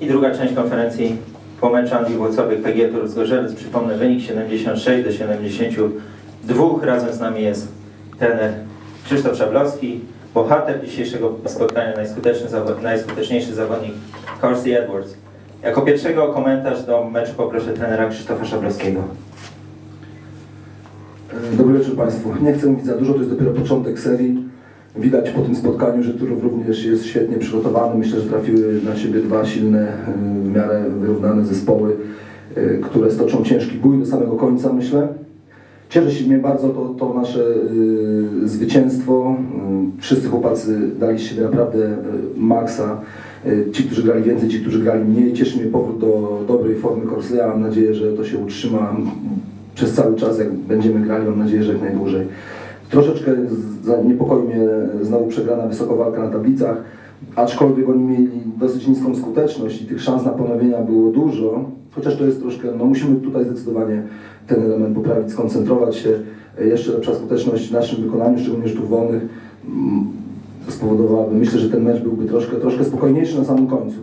I druga część konferencji po Anglii Włocławek PGE Turów. Przypomnę wynik 76 do 72. Razem z nami jest trener Krzysztof Szablowski, bohater dzisiejszego spotkania, najskuteczny, najskuteczniejszy zawodnik Corsi Edwards. Jako pierwszego komentarz do meczu poproszę trenera Krzysztofa Szablowskiego. Dobry wieczór Państwu. Nie chcę mówić za dużo, to jest dopiero początek serii. Widać po tym spotkaniu, że Turów również jest świetnie przygotowany. Myślę, że trafiły na siebie dwa silne, e, w miarę wyrównane zespoły, e, które stoczą ciężki bój do samego końca, myślę. Cieszy się mnie bardzo to, to nasze e, zwycięstwo. Wszyscy chłopacy dali siebie naprawdę maksa. Ci, którzy grali więcej, ci, którzy grali mniej. Cieszy mnie powrót do dobrej formy Corsia. Mam nadzieję, że to się utrzyma przez cały czas, jak będziemy grali, mam nadzieję, że jak najdłużej. Troszeczkę niepokoi mnie znowu przegrana wysoko walka na tablicach, aczkolwiek oni mieli dosyć niską skuteczność i tych szans na ponowienia było dużo, chociaż to jest troszkę, no musimy tutaj zdecydowanie ten element poprawić, skoncentrować się. Jeszcze lepsza skuteczność w naszym wykonaniu, szczególnie rzutów wolnych, mm, spowodowałaby, myślę, że ten mecz byłby troszkę, troszkę spokojniejszy na samym końcu.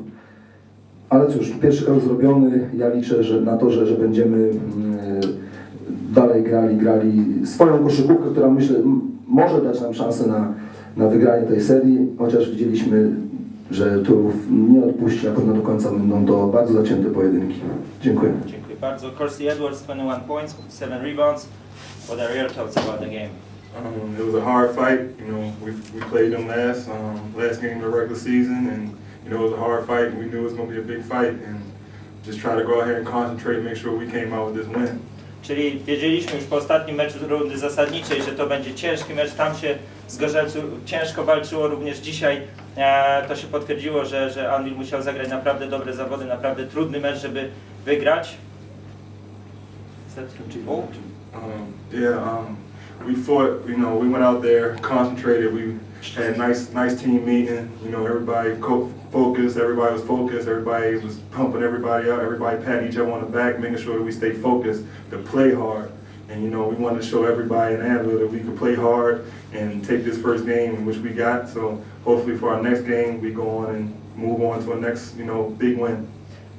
Ale cóż, pierwszy krok zrobiony. Ja liczę że na to, że, że będziemy mm, dalej grali, grali swoją koszykówkę, która myślę może dać nam szansę na, na wygranie tej serii, chociaż widzieliśmy, że Turów nie odpuści, na pewno do końca będą to bardzo zacięte pojedynki. Dziękuję. Dziękuję bardzo. Corsi Edwards, 21 points, 7 rebounds. What are your thoughts about the game? Um, it was a hard fight. You know, we, we played them last um, last game of the regular season, and you know it was a hard fight. We knew it was going to be a big fight, and just try to go ahead and concentrate, make sure we came out with this win. Czyli wiedzieliśmy już po ostatnim meczu rundy zasadniczej, że to będzie ciężki mecz. Tam się w Zgorzelcu ciężko walczyło. Również dzisiaj e, to się potwierdziło, że, że Anvil musiał zagrać naprawdę dobre zawody, naprawdę trudny mecz, żeby wygrać. Is that true? Um, yeah, um, we fought. You know, we went out there, concentrated. We had nice, nice team meeting. You know, everybody co- focused. Everybody was focused. Everybody was pumping everybody up. Everybody patting each other on the back, making sure that we stay focused to play hard. And you know, we wanted to show everybody in Anvil that we could play hard and take this first game, which we got. So hopefully, for our next game, we go on and move on to a next, you know, big win.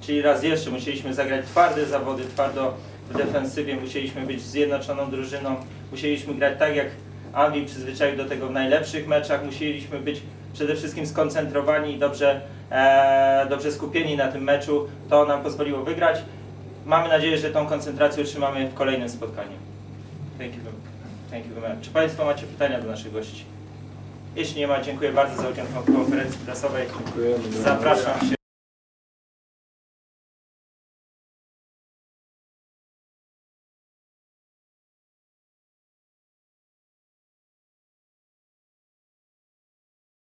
Czyli raz jeszcze musieliśmy zagrać twarde zawody, twardo w defensywie, musieliśmy być zjednoczoną drużyną, musieliśmy grać tak jak Anvil przyzwyczaił do tego w najlepszych meczach, musieliśmy być przede wszystkim skoncentrowani i dobrze, e, dobrze skupieni na tym meczu. To nam pozwoliło wygrać. Mamy nadzieję, że tą koncentrację utrzymamy w kolejnym spotkaniu. Thank you. Thank you very much. Czy Państwo macie pytania do naszych gości? Jeśli nie ma, dziękuję bardzo za udział w konferencji prasowej. Zapraszam się.